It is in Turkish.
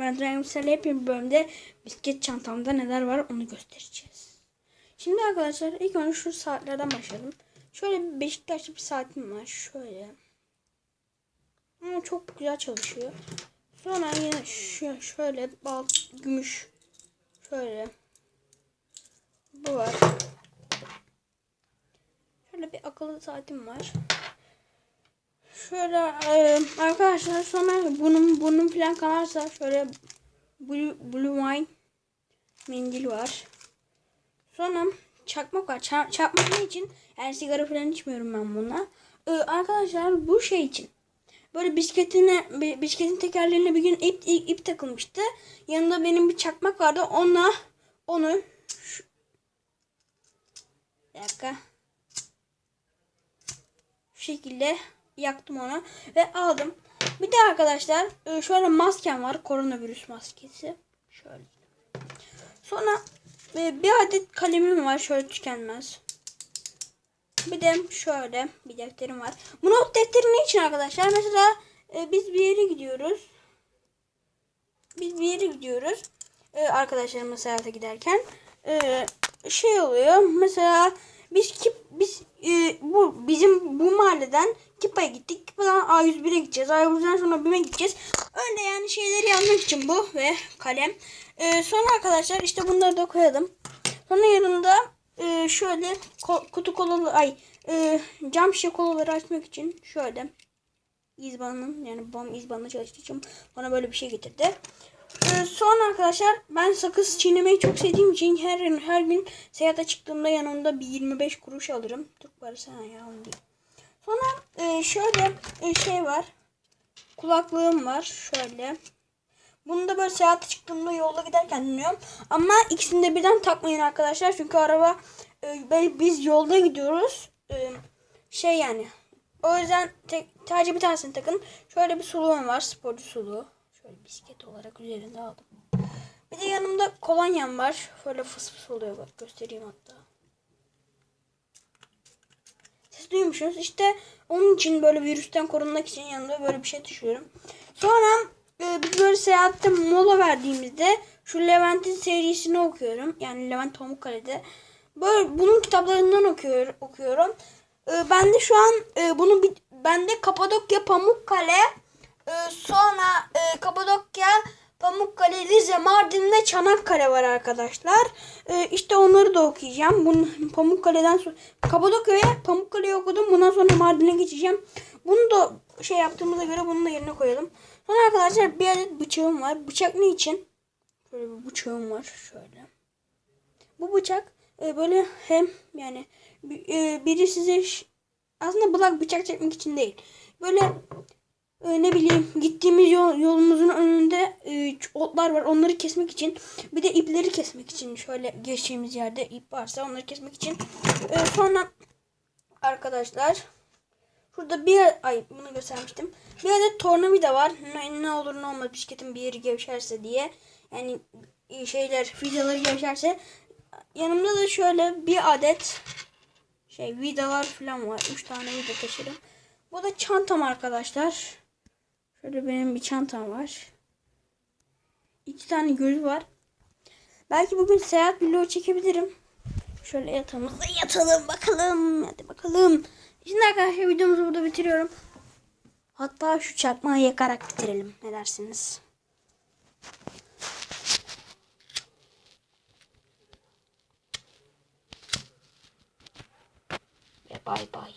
Ben Dragonsel'le hep bölümde bisiklet çantamda neler var onu göstereceğiz. Şimdi arkadaşlar ilk önce şu saatlerden başlayalım. Şöyle Beşiktaşlı bir saatim var. Şöyle. Ama çok güzel çalışıyor. Sonra yine şu, şöyle bal gümüş. Şöyle. Bu var. Şöyle bir akıllı saatim var. Şöyle e, arkadaşlar sonra bunun bunun falan kanarsa şöyle blue, blue wine mendil var. Sonra çakmak var. Ça- çakmak ne için? Yani sigara falan içmiyorum ben buna. E, arkadaşlar bu şey için. Böyle bisikletine bi- bisikletin tekerlerine bir gün ip, ip, ip takılmıştı. Yanında benim bir çakmak vardı. Onunla onu şu, bir dakika. Şekilde yaktım onu ve aldım. Bir de arkadaşlar e, şöyle maskem var. Koronavirüs maskesi. Şöyle. Sonra e, bir adet kalemim var. Şöyle tükenmez. Bir de şöyle bir defterim var. Bu not defteri ne için arkadaşlar? Mesela e, biz bir yere gidiyoruz. Biz bir yere gidiyoruz. Arkadaşlarımla seyahate giderken. Şey oluyor. Mesela biz kip biz e, bu bizim bu mahalleden Kipa'ya gittik. Kipa'dan A101'e gideceğiz. A101'den sonra BİM'e gideceğiz. Öyle yani şeyleri yazmak için bu ve kalem. E, sonra arkadaşlar işte bunları da koyalım. Sonra yanında e, şöyle ko- kutu kolalı ay e, cam şişe kolaları açmak için şöyle İzban'ın yani babam İzban'da çalıştığı için bana böyle bir şey getirdi. Ee, sonra arkadaşlar ben sakız çiğnemeyi çok sevdiğim için her her gün seyahate çıktığımda yanımda bir 25 kuruş alırım. Türk parası ha ya. Sonra e, şöyle e, şey var. Kulaklığım var şöyle. Bunu da böyle seyahate çıktığımda yolda giderken dinliyorum. Ama ikisini de birden takmayın arkadaşlar. Çünkü araba e, biz yolda gidiyoruz. E, şey yani. O yüzden tek, sadece bir tanesini takın. Şöyle bir suluğum var. Sporcu suluğu. Şöyle bisiklet olarak üzerinde aldım. Bir de yanımda kolonyam var. Şöyle fıs fıs oluyor bak göstereyim hatta. Siz duymuşsunuz. İşte onun için böyle virüsten korunmak için yanımda böyle bir şey taşıyorum. Sonra e, biz böyle seyahatte mola verdiğimizde şu Levent'in serisini okuyorum. Yani Levent Pamukkale'de. Böyle bunun kitaplarından okuyor, okuyorum. E, ben de şu an e, bunu bir, ben de Kapadokya Pamukkale e, sonra e, Kapadokya Pamukkale, Rize, Mardin ve Çanakkale var arkadaşlar. E, işte onları da okuyacağım. Bunun Pamukkale'den sonra Kapadokya'ya Pamukkale'yi okudum. Bundan sonra Mardin'e geçeceğim. Bunu da şey yaptığımıza göre bunu da yerine koyalım. Sonra arkadaşlar bir adet bıçağım var. Bıçak ne için? Böyle bir bıçağım var. Şöyle. Bu bıçak e, böyle hem yani e, biri size aslında bıçak bıçak çekmek için değil. Böyle e, ne bileyim gittiğimiz yol, yolumuzun önünde e, otlar var. Onları kesmek için. Bir de ipleri kesmek için. Şöyle geçtiğimiz yerde ip varsa onları kesmek için. E, sonra arkadaşlar şurada bir ay bunu göstermiştim. Bir adet tornavida var. Ne, ne olur ne olmaz bisikletin bir yeri gevşerse diye. Yani e, şeyler vidaları gevşerse. Yanımda da şöyle bir adet şey vidalar falan var. Üç tane vida taşırım. Bu da çantam arkadaşlar. Şöyle benim bir çantam var. İki tane göz var. Belki bugün seyahat vlogu çekebilirim. Şöyle yatağımıza yatalım bakalım. Hadi bakalım. Şimdi arkadaşlar videomuzu burada bitiriyorum. Hatta şu çakmağı yakarak bitirelim. Ne dersiniz? Ve bay bay.